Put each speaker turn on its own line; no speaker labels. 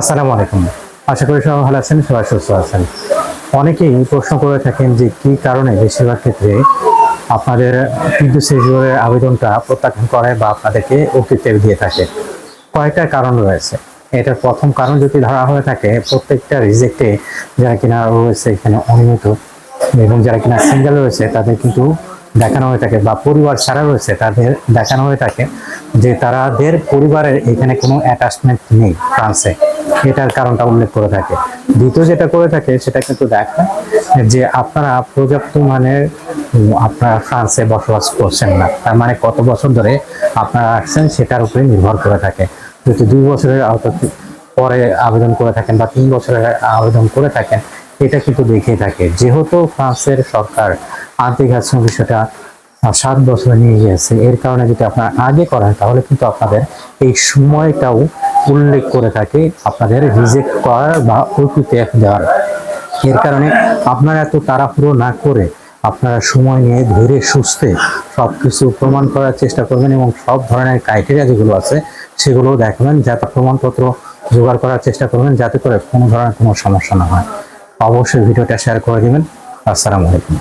আসসালামু আলাইকুম। আশা করি সবাই ভালো আছেন, সবাই সুস্থ আছেন। অনেকেই প্রশ্ন করে থাকেন যে কি কারণে বেশিরভাগ ক্ষেত্রে আপনাদের বিদ্যুৎ সেজুরের আবেদনটা প্রত্যাখ্যান করে বা আপনাদেরকে অকৃত্য দিয়ে থাকে। কয়েকটা কারণ রয়েছে। এটার প্রথম কারণ যদি ধরা হয়ে থাকে, প্রত্যেকটা রিজেক্টে যারা কিনা রয়েছে এখানে অনিয়মিত এবং যারা কিনা সিঙ্গেল রয়েছে, তাদের কিন্তু দেখানো হয়ে থাকে বা পরিবার ছাড়া রয়েছে, তাদের দেখানো হয়ে থাকে যে তাদের পরিবারের এখানে কোনো অ্যাটাচমেন্ট নেই ফ্রান্সে এটার কারণটা উল্লেখ করে থাকে। দ্বিতীয় যেটা করে থাকে সেটা কিন্তু দেখায় যে আপনারা পর্যাপ্ত উম, আপনারা ফ্রান্সে বসবাস করছেন না। তার মানে কত বছর ধরে আপনারা আসছেন সেটার উপরে নির্ভর করে থাকে। যদি দুই বছরের পরে আবেদন করে থাকেন বা তিন বছরের আবেদন করে থাকেন এটা কিন্তু দেখিয়ে থাকে। যেহেতু ফ্রান্সের সরকার আন্তর্জাতিক বিষয়টা সাত বছরে নিয়ে গিয়েছে এর কারণে যদি আপনারা আগে করেন তাহলে কিন্তু আপনাদের এই সময়টাও উল্লেখ করে থাকে আপনাদের রিজেক্ট করার বা ঐকুতে দেওয়ার। এর কারণে আপনারা এত তাড়াহুড়ো না করে আপনারা সময় নিয়ে ধীরে সুস্থে সব কিছু প্রমাণ করার চেষ্টা করবেন এবং সব ধরনের ক্রাইটেরিয়া যেগুলো আছে সেগুলো দেখবেন, যাতে প্রমাণপত্র জোগাড় করার চেষ্টা করবেন, যাতে করে কোনো ধরনের কোনো সমস্যা না হয়। অবশ্যই ভিডিওটা শেয়ার করে দেবেন। আসসালামু আলাইকুম।